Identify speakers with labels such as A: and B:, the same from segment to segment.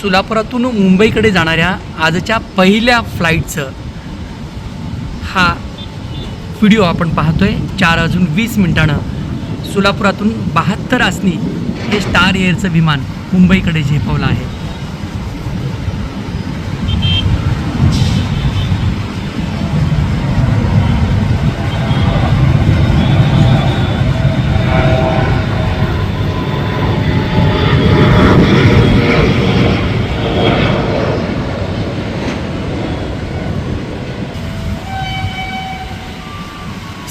A: सोलापुरातून मुंबईकडे जाणाऱ्या आजच्या पहिल्या फ्लाईटचं हा व्हिडिओ आपण पाहतो आहे चार अजून वीस मिनिटानं सोलापुरातून बहात्तर आसनी हे स्टार एअरचं विमान मुंबईकडे झेपवलं आहे.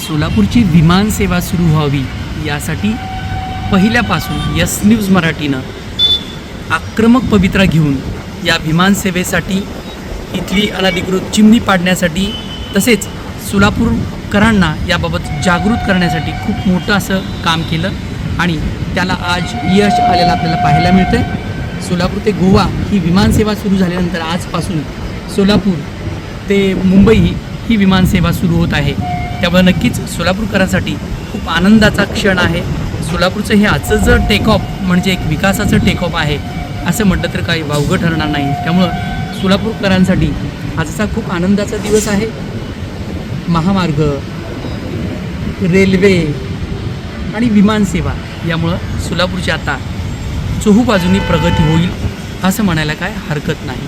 A: सोलापूरची विमानसेवा सुरू व्हावी यासाठी पहिल्यापासून यस न्यूज मराठीनं आक्रमक पवित्रा घेऊन या विमानसेवेसाठी इथली अनधिकृत चिमणी पाडण्यासाठी तसेच सोलापूरकरांना याबाबत जागृत करण्यासाठी खूप मोठं असं काम केलं आणि त्याला आज यश आलेलं आपल्याला पाहायला मिळतं सोलापूर ते गोवा ही विमानसेवा सुरू झाल्यानंतर आजपासून सोलापूर ते मुंबई ही विमानसेवा सुरू होत आहे. त्यामुळे नक्कीच सोलापूरकरांसाठी खूप आनंदाचा क्षण आहे. सोलापूरचं हे आजचं जर टेकऑफ म्हणजे एक विकासाचं टेकऑफ आहे असं म्हटलं तर काही वावगं ठरणार नाही. त्यामुळं सोलापूरकरांसाठी आजचा खूप आनंदाचा दिवस आहे. महामार्ग रेल्वे आणि विमानसेवा यामुळं सोलापूरची आता चोहूबाजूनी प्रगती होईल असं म्हणायला काय हरकत नाही.